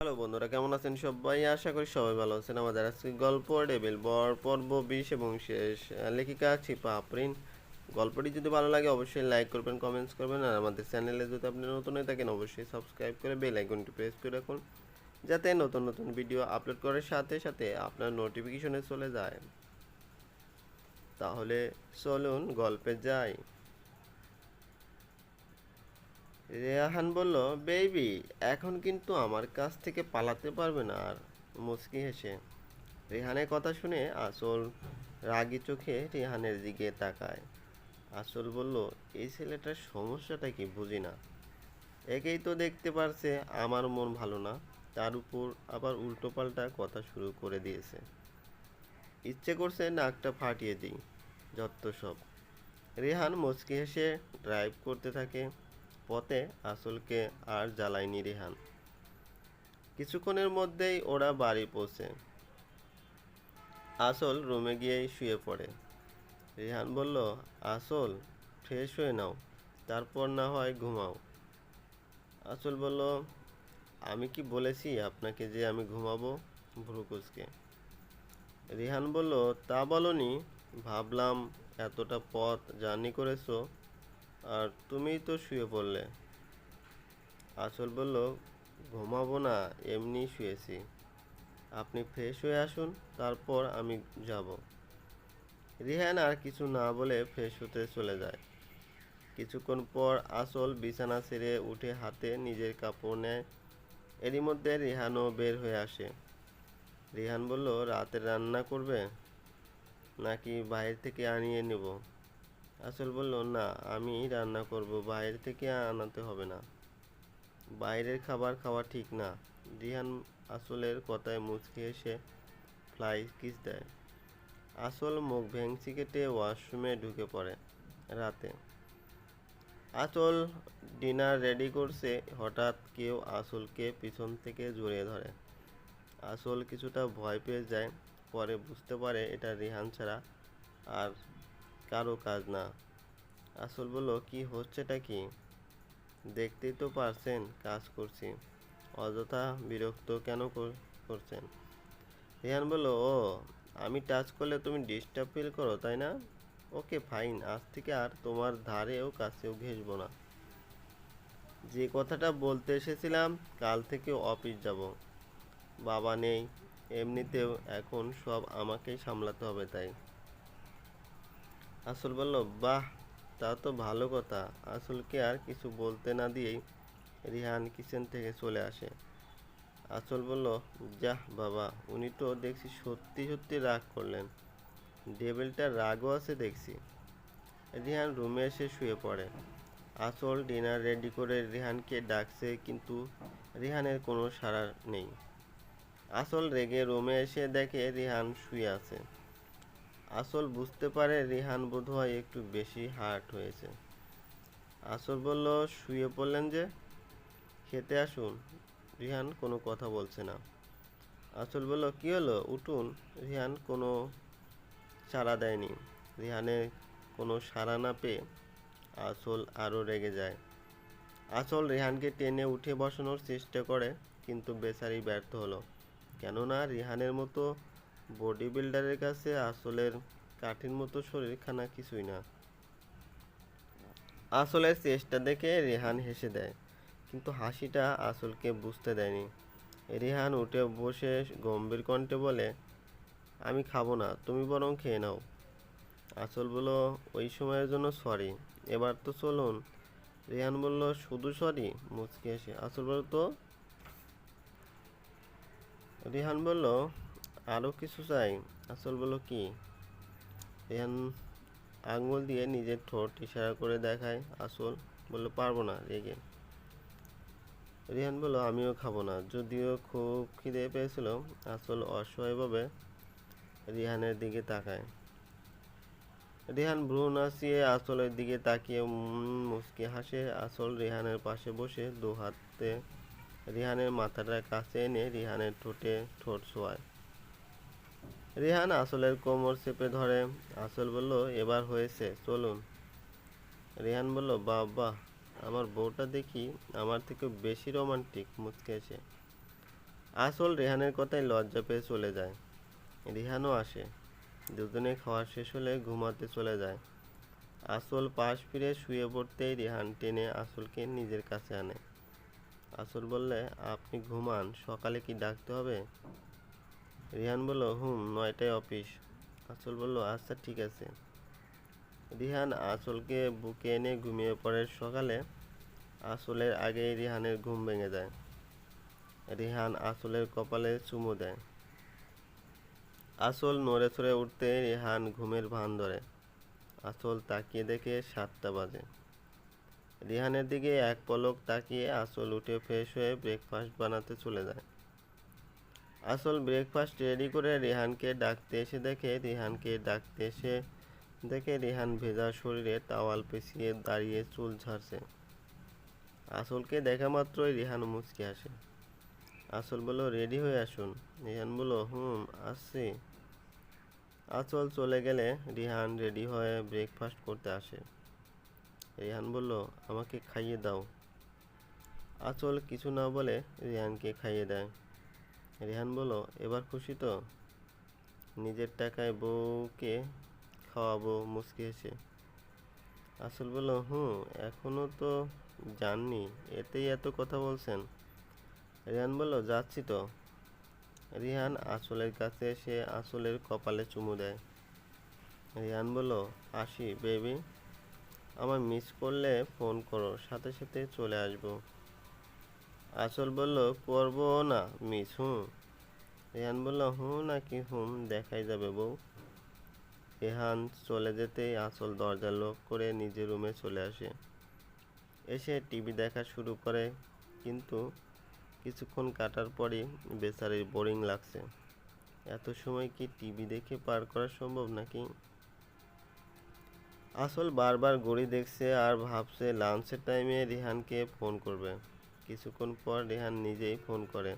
Hello বন্ধুরা, কেমন আছেন সবাই? আশা করি সবাই ভালো আছেন। আমাদের আজকে গল্প, টেবিল, বর, পর্ব বিশ এবং শেষ। লেখিকা ছিপা আফরিন। গল্পটি যদি ভালো লাগে, অবশ্যই লাইক করবেন কমেন্টস করবেন। আর আমাদের চ্যানেলে যদি আপনি নতুন হয়ে থাকেন, অবশ্যই সাবস্ক্রাইব করে বেল আইকনটি প্রেস করে রাখুন, যাতে নতুন নতুন ভিডিও আপলোড করার সাথে সাথে আপনার নোটিফিকেশনে চলে যায়। তাহলে চলুন গল্পে যাই। রেহান বলল, বেবি, এখন কিন্তু আমার কাছ থেকে পালাতে পারবে না। আর মুচকি হেসে রেহানের কথা শুনে আসল রাগী চোখে রেহানের দিকে তাকায়। আসল বলল, এই ছেলেটার সমস্যাটা কি বুঝি না। একেই তো দেখতে পারছে, আমার মন ভালো না। তার উপর আবার উল্টোপাল্টা কথা শুরু করে দিয়েছে। ইচ্ছে করছে নাকটা ফাটিয়ে দিই, যত সব। রেহান মুচকি হেসে ড্রাইভ করতে থাকে। পথে আসলকে আর জ্বালায়নি রেহান। কিছুক্ষণের মধ্যেই ওরা বাড়ি পৌঁছে। আসল রুমে গিয়েই শুয়ে পড়ে। রেহান বলল, আসল, ফ্রেশ হয়ে নাও, তারপর না হয় ঘুমাও। আসল বলল, আমি কি বলেছি আপনাকে যে আমি ঘুমাবো? ভ্রুকুসকে রিহান বলল, তা বলনি, ভাবলাম এতটা পথ জার্নি করেছ আর তুমি তো শুয়ে পড়লে। আসল বলল, ঘুমাবো না এমনি শুয়েছি। আপনি ফ্রেশ হয়ে আসুন, তারপর আমি যাব। রিহান আর কিছু না বলে ফ্রেশ হতে চলে যায়। কিছুক্ষণ পর আসল বিছানা ছেড়ে উঠে হাতে নিজের কাপড় নেয়। এরই মধ্যে রিহানও বের হয়ে আসে। রিহান বলল, রাতে রান্না করবে? নাকি বাইরে থেকে আনিয়ে নেব? আসল বলল, না, আমি রান্না করব, বাইরে থেকে আনাতে হবে না। বাইরের খাবার খাওয়া ঠিক না। রিহান আসলের কথায় মুচকি এসে ফ্লাই কিস দেয়। আসল মুখ ভেংচি কেটে ওয়াশরুমে ঢুকে পড়ে রাতে। আসল ডিনার রেডি করছে, হঠাৎ কেউ আসলকে পিছন থেকে জড়িয়ে ধরে। আসল কিছুটা ভয় পেয়ে যায়, পরে বুঝতে পারে এটা রিহান ছাড়া আর কারও কাজ না। আসল বলল কি হচ্ছেটা কি? দেখতেই তো পারছেন, কাজ করছি। অযথা বিরক্ত কেন কর- করছেন? রিহান বলল, ও, আমি টাচ করলে তুমি ডিস্টার্ব ফিল করো, তাই না? ওকে ফাইন আজ থেকে আর তোমার ধারেও কাছেও ঘেসবো না। যে কথাটা বলতে এসেছিলাম, কাল থেকে অফিস যাব। বাবা নেই, এমনিতেও এখন সব আমাকেই সামলাতে হবে তাই। আসল বলল, বাহ, তা তো ভালো কথা। আসলকে আর কিছু বলতে না দিয়েই রিহান কিচেন থেকে চলে আসে। আসল বলল, যাহ বাবা, উনি তো দেখছি সত্যি সত্যি রাগ করলেন। ডেবিলটার রাগও আছে দেখছি। রিহান রুমে এসে শুয়ে পড়ে। আসল ডিনার রেডি করে রিহানকে ডাকছে, কিন্তু রিহানের কোনো সাড়া নেই। আসল রেগে রুমে এসে দেখে রিহান শুয়ে আছে। আসল বুঝতে পারে রিহান বোধহয় একটু বেশি হার্ট হয়েছে। আসল বলল, শুয়ে পড়লেন যে? খেতে আসুন। রিহান কোনো কথা বলছে না। আসল বলল, কী হলো? উঠুন। রিহান কোনো সাড়া দেয়নি। রিহানের কোনো সাড়া না পেয়ে আসল আরও রেগে যায়। আসল রিহানকে টেনে উঠে বসানোর চেষ্টা করে, কিন্তু বেচারি ব্যর্থ হলো। কেননা রিহানের মতো বডি বিল্ডারের কাছে আসলের কাঠির মতো শরীর খানা কিছুই না। আসলের চেষ্টা দেখে রেহান হেসে দেয়, কিন্তু হাসিটা আসলকে বুঝতে দেয়নি। রেহান উঠে বসে গম্ভীর কণ্ঠে বলে, আমি খাব না, তুমি বরং খেয়ে নাও। আসল বলল, ওই সময়ের জন্য সরি এবার তো চলুন। রেহান বলল, শুধু সরি মুচকি এসে আসল বলল তো রেহান বলল আরও কিছু চাই। আসল বলল কি? রেহান আঙুল দিয়ে নিজের ঠোঁট ইশারা করে দেখায়, আসল বলল, পারব না রেগে। রিহান বলল, আমিও খাব না। যদিও খুব খিদে পেয়েছিল, আসল অসহায়ভাবে রিহানের দিকে তাকায়। রিহান ভ্রু নাচিয়ে আসলের দিকে তাকিয়ে মুচকি হাসে। আসল রিহানের পাশে বসে দু হাতে রিহানের মাথাটা কাছে এনে রিহানের ঠোঁটে ঠোঁট ছোঁয়ায় রিহান আসলের কোমর চেপে ধরে। আসল বলল, এবার হয়েছে, চলুন। রিহান বলল, বাবা, আমার বউটা দেখি আমার থেকে বেশি রোমান্টিক, মুচকে এসে। আসল রেহানের কথায় লজ্জা পেয়ে চলে যায়। রিহানও আসে। দুজনে খাওয়া শেষ হলে ঘুমাতে চলে যায়। আসল পাশ ফিরে শুয়ে পড়তেই রিহান টেনে আসলকে নিজের কাছে আনে। আসল বললে, আপনি ঘুমান, সকালে কি ডাকতে হবে? রিহান বলল, হুম, নয়টায় অফিস। আসল বলল আচ্ছা ঠিক আছে। রিহান আসলকে বুকে এনে ঘুমিয়ে পড়ে। সকালে আসলের আগেই রিহানের ঘুম ভেঙে যায়। রিহান আসলের কপালে চুমু দেয়। আসল নড়ে চড়ে উঠতে রিহান ঘুমের ভান ধরে। আসল তাকিয়ে দেখে সাতটা বাজে। রিহানের দিকে এক পলক তাকিয়ে আসল উঠে ফ্রেশ হয়ে ব্রেকফাস্ট বানাতে চলে যায়। আসল ব্রেকফাস্ট রেডি করে রিহানকে ডাকতে এসে দেখে, রিহানকে ডাকতে এসে দেখে রিহান ভেজা শরীরে তাওয়াল পেঁচিয়ে দাঁড়িয়ে চুল ঝাড়ছে। আসলকে দেখা মাত্রই রিহান মুচকে আসে আসল বলল রেডি হয়ে আসুন। রিহান বলল, হুম, আসছি। আচল চলে গেলে রিহান রেডি হয়ে ব্রেকফাস্ট করতে আসে। রিহান বলল, আমাকে খাইয়ে দাও। আচল কিছু না বলে রিহানকে খাইয়ে দেয়। রিহান বলো এবার খুশি তো? নিজের টাকায় বউকে খাওয়াবো মুচকি হেসে। আসল বলো হুম, এখনও তো জাননি, এতেই এত কথা বলছেন? রিহান বলল, যাচ্ছি তো। রিহান আসলের কাছে এসে আসলের কপালে চুমু দেয়। রিহান বলল, আসি, বেবি, আমার মিস করলে ফোন করো, সাথে সাথে চলে আসব। আসল বলল করব না মিস হুম? রেহান বলল, হুম নাকি হুম, দেখাই যাবে বউ। রেহান চলে যেতেই আসল দরজা লক করে নিজের রুমে চলে আসে। এসে টিভি দেখা শুরু করে, কিন্তু কিছুক্ষণ কাটার পরই বেচারির বোরিং লাগছে। এত সময় কি টিভি দেখে পার করা সম্ভব নাকি? আসল বারবার ঘড়ি দেখছে আর ভাবছে লাঞ্চের টাইমে রিহানকে ফোন করবে। কিছুক্ষণ পর রিহান নিজেই ফোন করে।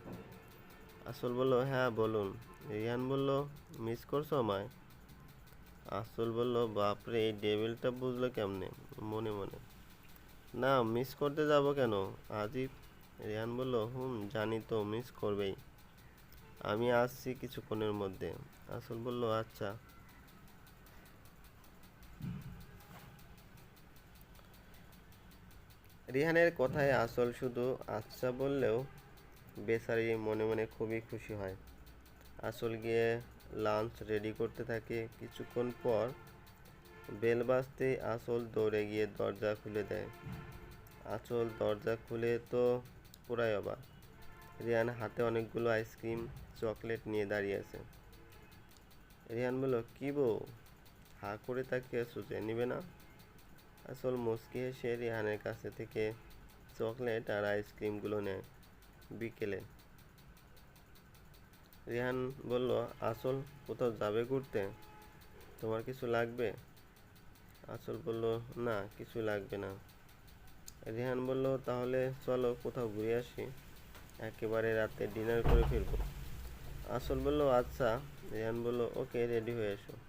আসল বলল হ্যাঁ বলুন। রিহান বলল, মিস করছ আমায়? আসল বলল, বাপরে, এই ডেবিলটা বুঝলো কেমনে? মনে মনে। না, মিস করতে যাব কেন? আজই রিহান বলল, হুম, জানি তো, মিস করবেই। আমি আসছি কিছুক্ষণের মধ্যে। আসল বলল আচ্ছা। রিহানের কথায় আসল শুধু আচ্ছা বললেও বেচারি মনে মনে খুবই খুশি হয়। আসল গিয়ে লাঞ্চ রেডি করতে থাকে। কিছুক্ষণ পর বেল বাজতেই আসল দৌড়ে গিয়ে দরজা খুলে দেয়। আসল দরজা খুলে তো পুরাই অবাক। রিহান হাতে অনেকগুলো আইসক্রিম, চকলেট নিয়ে দাঁড়িয়ে আছে। রিহান বলল, কি বউ? হা করে তাকিয়ে সুচে নিবে না? আসল মুচকি হেসে রিহানের কাছে থেকে চকলেট আর আইসক্রিমগুলো নেয় বিকেলে। রিহান বলল, আসল কোথাও যাবে ঘুরতে? তোমার কিছু লাগবে? আসল বলল, না, কিছু লাগবে না। রিহান বলল, তাহলে চলো কোথাও ঘুরে আসি। একেবারে রাতে ডিনার করে ফিরবো। আসল বলল আচ্ছা। রিহান বলল, ওকে, রেডি হয়ে এসো।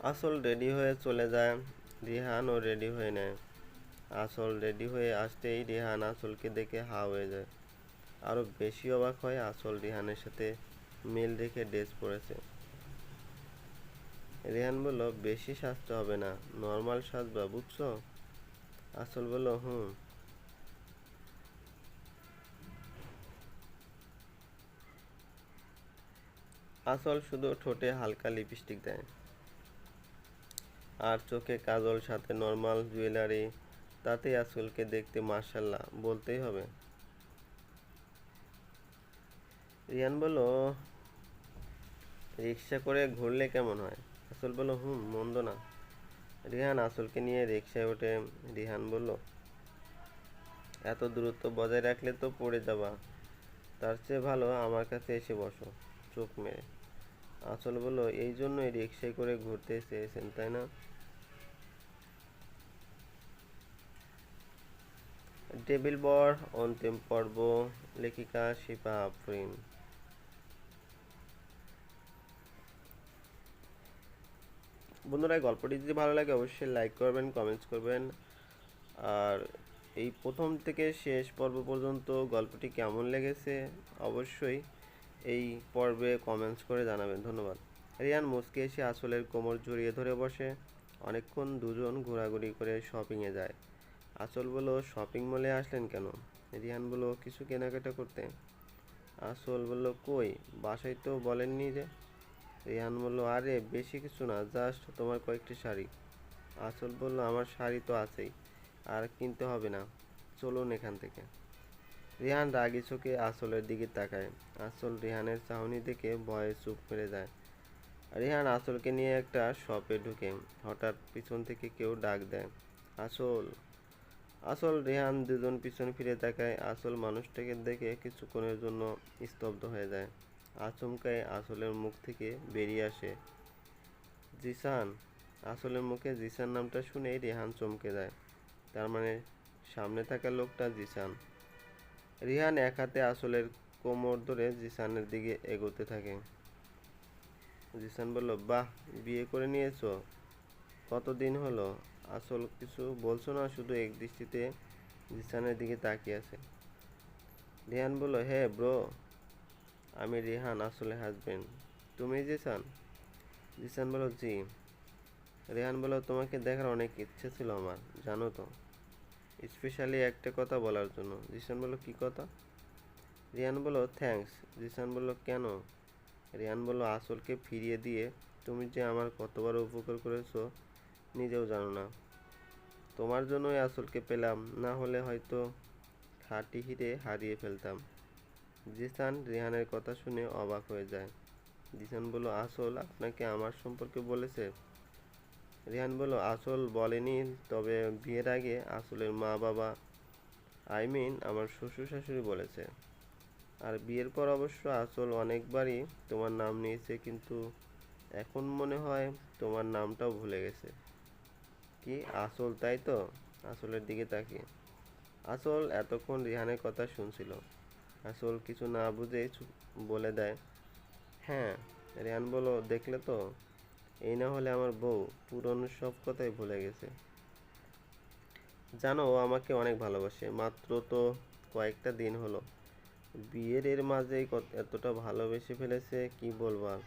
আসল রেডি হয়ে চলে যায়। রিহানও রেডি হয়ে নেয়। আসল রেডি হয়ে আসতেই রিহান আসলকে দেখে হা হয়ে যায়। আরও বেশি অবাক হয় আসল রিহানের সাথে মিল রেখে ড্রেস পরেছে। রিহান বলল, বেশি সাজতে হবে না। নর্মাল সাজবা, বুঝছ? আসল বলল, হুম। আসল শুধু ঠোঁটে হালকা লিপস্টিক দেয়। আর চোখে কাজল, সাথে নর্মাল জুয়েলারি তাতে আসলকে দেখতে মার্শাল্লাহ বলতেই হবে। রিয়ান বলল, রিক্সা করে ঘুরলে কেমন হয়? আসল বলল, হুম, মন্দ না। রিহান আসলকে নিয়ে রিক্সায় ওঠে রিহান বলল, এত দূরত্ব বজায় রাখলে তো পড়ে যাবা। তার চেয়ে ভালো আমার কাছে এসে বসো, চোখ মেরে। আসল বলল এই জন্যই রিক্সায় করে ঘুরতে চেয়েছেন তাই না? টেবিল বর অন্তিম পর্ব, লেখিকা শিপা আফরিন। বন্ধুরা গল্পটি যদি ভালো লাগে, অবশ্যই লাইক করবেন কমেন্টস করবেন। আর এই প্রথম থেকে শেষ পর্ব পর্যন্ত গল্পটি কেমন লেগেছে? অবশ্যই এই পর্বে কমেন্টস করে জানাবেন, ধন্যবাদ। রিয়ান মুসকে এসে আসলের কোমর জড়িয়ে ধরে বসে। অনেকক্ষণ দুজন ঘোরাঘুরি করে শপিংয়ে যায়। আসল বলো শপিং মলে আসলেন কেন? রিয়ান বলো কিছু কেনাকাটা করতে। আসল বলল, কই, বাসায় তো বলেননি যে। রিহান বলল, আরে, বেশি কিছু না জাস্ট তোমার কয়েকটি শাড়ি। আসল বলল, আমার শাড়ি তো আছেই, আর কিনতে হবে না। চলুন এখান থেকে। রিহান রাগি চোখে আসলের দিকে তাকায়। আসল রিহানের চাহনি দেখে ভয়ে চুপ মেরে যায়। রিহান আসলকে নিয়ে একটা শপে ঢুকে। হঠাৎ পিছন থেকে কেউ ডাক দেয় আসল আসল রেহান দুজন পিছন ফিরে তাকায়। আসল মানুষটাকে দেখে কিছুক্ষণের জন্য স্তব্ধ হয়ে যায়। আচমকায় আসলের মুখ থেকে বেরিয়ে আসে। জিসান আসলের মুখে জিসান নামটা শুনেই রেহান চমকে যায়। তার মানে সামনে থাকা লোকটা জিসান। রিহান এক হাতে আসলের কোমর ধরে জিসানের দিকে এগোতে থাকে। জিসান বলল, বাহ, বিয়ে করে নিয়েছো? কতদিন হলো? আসল কিছু বলছো না, শুধু এক দৃষ্টিতে জিসানের দিকে তাকিয়ে আছে? রিহান বলল, হে ব্রো, আমি রিহান, আসলে হাজবেন্ড তুমি জিসান? জিসান বলল, জি। রেহান বলল, তোমাকে দেখার অনেক ইচ্ছে ছিল আমার, জানো তো। স্পেশালি একটা কথা বলার জন্য। জিসান বলল, কি কথা? রিয়ান বলল থ্যাঙ্কস জিসান বলল, কেন? রিয়ান বলল, আসলকে ফিরিয়ে দিয়ে তুমি যে আমার কতবার উপকার করেছ, নিজেও জানো না। তোমার জন্যই আসলকে পেলাম, না হলে হয়তো খাঁটি হিরে হারিয়ে ফেলতাম। জিসান রিহানের কথা শুনে অবাক হয়ে যায়। জিসান বলল, আসল আপনাকে আমার সম্পর্কে বলেছে? রিহান বলল, আসল বলেনি, তবে বিয়ের আগে আসলের মা বাবা আই মিন আমার শ্বশুর শাশুড়ি বলেছে। আর বিয়ের পর অবশ্য আসল অনেকবারই তোমার নাম নিয়েছে, কিন্তু এখন মনে হয় তোমার নামটাও ভুলে গেছে। কি আসল তাই তো? আসলের দিকে তাকিয়ে। আসল এতক্ষণ রিহানের কথা শুনছিল। আসল কিছু না চুপ বলে দেয় হ্যাঁ। রিহান বলো দেখলে তো? এই না হলে আমার বউ পুরনো সব কথাই ভুলে গেছে। জানো, ও আমাকে অনেক ভালোবাসে। মাত্র তো কয়েকটা দিন হলো। বিয়ের এর মাঝেই এতটা ভালোবেসে ফেলেছে, কি বলব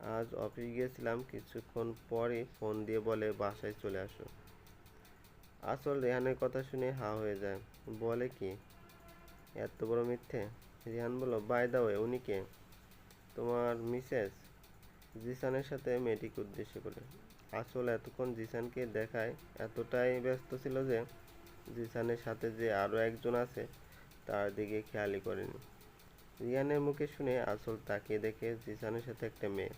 আজ অফিস গিয়েছিলাম কিছুক্ষণ পরে ফোন দিয়ে বলে, বাসায় চলে আসো। আসল রেহানের কথা শুনে হা হয়ে যায়। বলে কি, এত বড় মিথ্যে? রিহান বলল বাই দা ওয়ে উনি কে? তোমার মিসেস? জিসানের সাথে মেয়েটিকে উদ্দেশ্য করে। আসল এতক্ষণ জিসানকে দেখায় এতটাই ব্যস্ত ছিল যে জিসানের সাথে যে আরও একজন আছে, তার দিকে খেয়ালই করেনি। রিয়ানের মুখে শুনে আসল তাকিয়ে দেখে জিসানের সাথে একটা মেয়ে।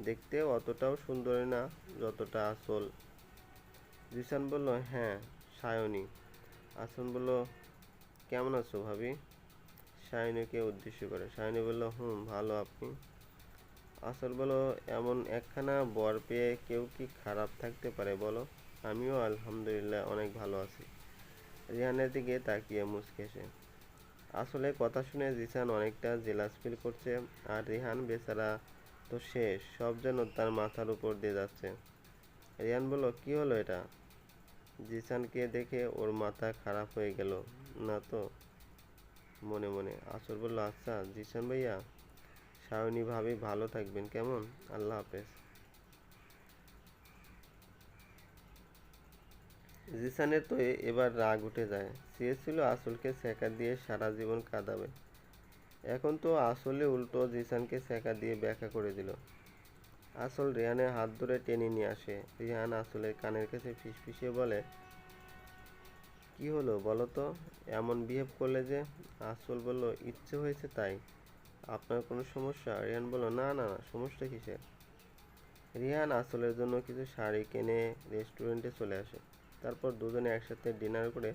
দেখতে অতটাও সুন্দরী না, যতটা আসল। জিসান বলল হ্যাঁ সায়নী। আসল বলল, কেমন আছো ভাবি? সায়নীকে উদ্দেশ্য করে। সায়নী বলল, হুম, ভালো আপনি। আসল বলো, এমন একখানা বর পেয়ে কেউ কি খারাপ থাকতে পারে বলো? আমিও আলহামদুলিল্লাহ অনেক ভালো আছি। রিহানের দিকে তাকিয়ে মুচকে সে আসলে কথা শুনে জিসান অনেকটা জেলাস ফিল করছে, আর রিহান বেচারা তো শেষ সব যেন তার মাথার উপর দিয়ে যাচ্ছে। রিহান বলল, কি হলো এটা? জিসানকে দেখে ওর মাথা খারাপ হয়ে গেল, না তো? মনে মনে। আসল বলল আচ্ছা জিসান ভাইয়া সায়নী ভাবি, ভালো থাকবেন। কেমন? আল্লাহ হাফেজ। জিসানের তো এবার রাগ উঠে যায়। চেয়েছিল আসলকে সেকা দিয়ে সারা জীবন কাঁদাবে। এখন তো আসলে উল্টো জিসানকে সেকা দিয়ে ব্যাখ্যা করে দিল। আসল রেহানের হাত ধরে টেনে নিয়ে আসে। রিহান আসলের কানের কাছে ফিসফিসিয়ে বলে, কি হলো বলো তো? এমন বিহেভ করলে যে আসল বলল, ইচ্ছে হয়েছে তাই। আপনার কোনো সমস্যা? রিহান বলল, না না না, সমস্যা কিসের? রিহান আসলের জন্য কিছু শাড়ি কিনে রেস্টুরেন্টে চলে আসে। তারপর দুজনে একসাথে ডিনার করে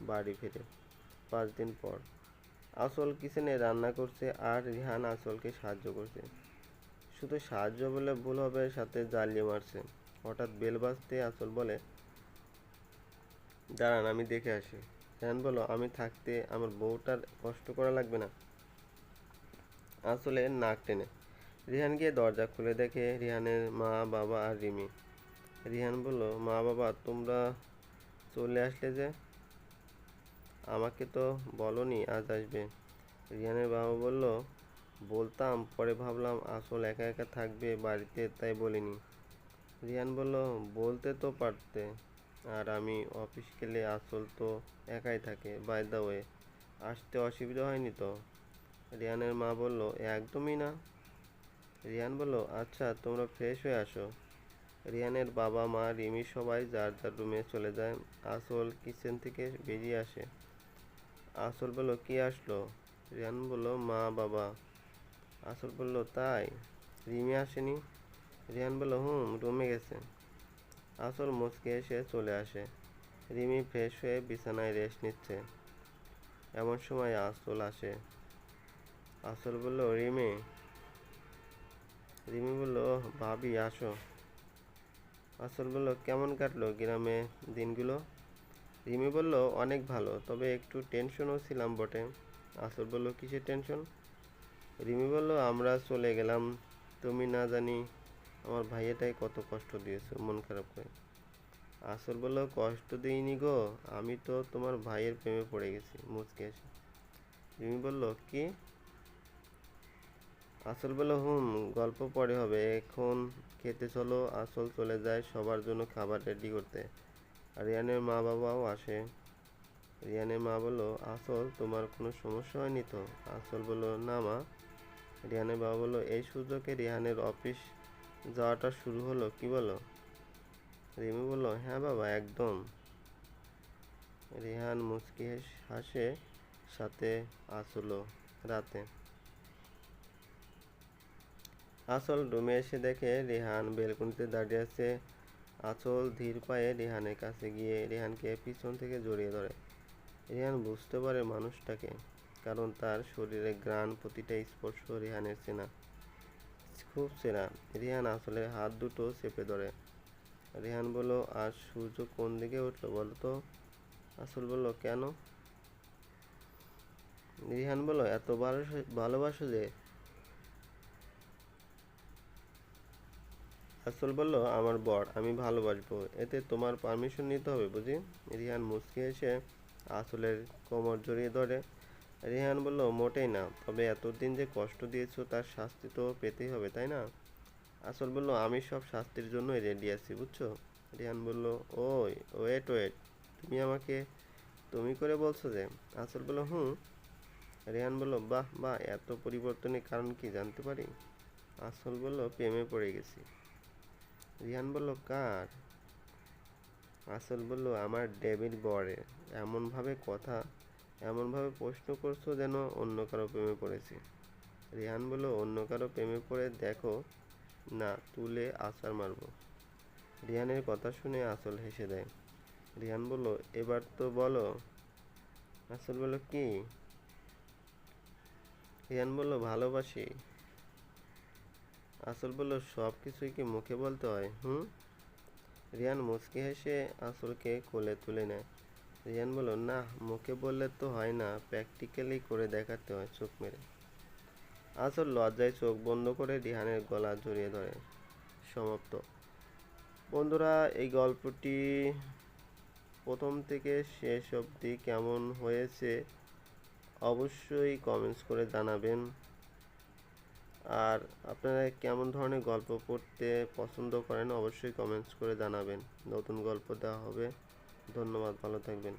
বাড়ি ফিরে। পাঁচ দিন পর আসল কিচেনে রান্না করছে আর রিহান আসলকে সাহায্য করছে। শুধু সাহায্য বলে ভুল হবে, সাথে জ্বালিয়ে মারছে। হঠাৎ বেল বাজতে আসল বলে, দাঁড়ান, আমি দেখে আসি। রিহান বলো আমি থাকতে আমার বউটার কষ্ট করা লাগবে না। আসলে নাক টেনে। রিহান গিয়ে দরজা খুলে দেখে রিহানের মা, বাবা আর রিমি। রিহান বলল, মা, বাবা, তোমরা চলে আসলে যে? আমাকে তো বলনি আজ আসবে। রিয়ানের বাবা বলল, বলতাম, পরে ভাবলাম আসল একা একা থাকবে বাড়িতে, তাই বলিনি। রিয়ান বলল, বলতে তো পারতে, আর আমি অফিস গেলে আসল তো একাই থাকে বাই দ্য ওয়ে আসতে অসুবিধা হয়নি তো? রিয়ানের মা বলল, একদমই না। রিয়ান বলল আচ্ছা তোমরা ফ্রেশ হয়ে আসো। রিয়ানের বাবা মা রিমি সবাই যার যার রুমে চলে যায়, আসল কিচেন থেকে বেরিয়ে আসে। আসল বলল, কি আসলো? রিয়ান বলল, মা, বাবা। আসল বলল, তাই? রিমি আসেনি। রিয়ান বলল, হুম, রুমে গেছে। আসল মুচকে এসে চলে আসে। রিমি ফ্রেশ হয়ে বিছানায় রেস্ট নিচ্ছে। এমন সময় আসল আসে। আসল বলল, রিমি। রিমি বলল, ভাবি, আসো। আসল বলল, কেমন কাটলো গ্রামে দিনগুলো? রিমি বলল, অনেক ভালো, তবে একটু টেনশনও ছিলাম বটে। আসল বলল, কিসের টেনশন? রিমি বলল, আমরা চলে গেলাম, তুমি না জানি আমার ভাইয়াটাই কত কষ্ট দিয়েছ, মন খারাপ করে। আসল বলল, কষ্ট দিইনি গো, আমি তো তোমার ভাইয়ের প্রেমে পড়ে গেছি, মুচকে এসে রিমি বলল, কি? আসল বলল হুম, গল্প পরে হবে। এখন খেতে চলো, আসল চলে যায় সবার জন্য খাবার রেডি করতে। রিয়ানের মা বাবাও আসে। রিয়ানের মা বলল, আসল, তোমার কোনো সমস্যা হয়নি তো? আসল বলল, না মা। রিয়ানের বাবা বলল, এই সুযোগে রিহানের অফিস যাওয়াটা শুরু হলো, কি বলো? রিমি বলল হ্যাঁ বাবা, একদম। রিহান মুচকি হাসে, সাথে আসলো রাতে। আসল রুমে এসে দেখে রেহান বেলকুনিতে দাঁড়িয়ে আছে। আচল ধীর পায়ে রেহানের কাছে গিয়ে রেহানকে পিছন থেকে জড়িয়ে ধরে। রেহান বুঝতে পারে মানুষটাকে, কারণ তার শরীরে গ্রান প্রতিটা স্পর্শ রেহানের চেনা। খুব চেনা। রেহান আসলের হাত দুটো চেপে ধরে। রেহান বলল, আর সূর্য কোন দিকে উঠল বলো তো? আসল বলল, কেন? রিহান বলল, এত ভালোবাসো যে আসল বলল, আমার বর, আমি ভালোবাসবো। এতে তোমার পারমিশন নিতে হবে বুঝি? রিহান মুচকি এসে আসলের কোমর জড়িয়ে ধরে। রিহান বলল, মোটেই না। তবে এতদিন যে কষ্ট দিয়েছ, তার শাস্তি তো পেতেই হবে, তাই না? আসল বলল, আমি সব শাস্তির জন্যই রেডি আছি, বুঝছ? রিহান বলল, ওই ওয়েট ওয়েট তুমি আমাকে, তুমি করে বলছো যে? আসল বলল, হুম। রেহান বলল, বাহ বাহ, এত পরিবর্তনের কারণ কি জানতে পারি? আসল বলল, প্রেমে পড়ে গেছি। রিহান বলল, কার? আসল বলল, আমার ডেভিড বরে। এমনভাবে কথা, এমনভাবে প্রশ্ন করছ যেন অন্য কারও প্রেমে পড়েছি। রিহান বলল, অন্য কারও প্রেমে পড়ে দেখো, না তুলে আছাড় মারবো। রিহানের কথা শুনে আসল হেসে দেয়। রিহান বলল, এবার তো বলো। আসল বলল, কি? রিহান বলল, ভালোবাসি। আসল বলল, সব কিছুই কি মুখে বলতে হয়, হুম? রিয়ান মুচকি হেসে আসলকে কোলে তুলে নেয়। রিয়ান বলল, না, মুখে বললে তো হয় না প্র্যাকটিক্যালি করে দেখাতে হয় চোখ মেরে। আসল লজ্জায় চোখ বন্ধ করে রিহানের গলা জড়িয়ে ধরে। সমাপ্ত। বন্ধুরা, এই গল্পটি প্রথম থেকে শেষ অবধি কেমন হয়েছে অবশ্যই কমেন্টস করে জানাবেন। আর আপনারা কেমন ধরনের গল্প পড়তে পছন্দ করেন অবশ্যই কমেন্টস করে জানাবেন। নতুন গল্প দেওয়া হবে। ধন্যবাদ, ভালো থাকবেন।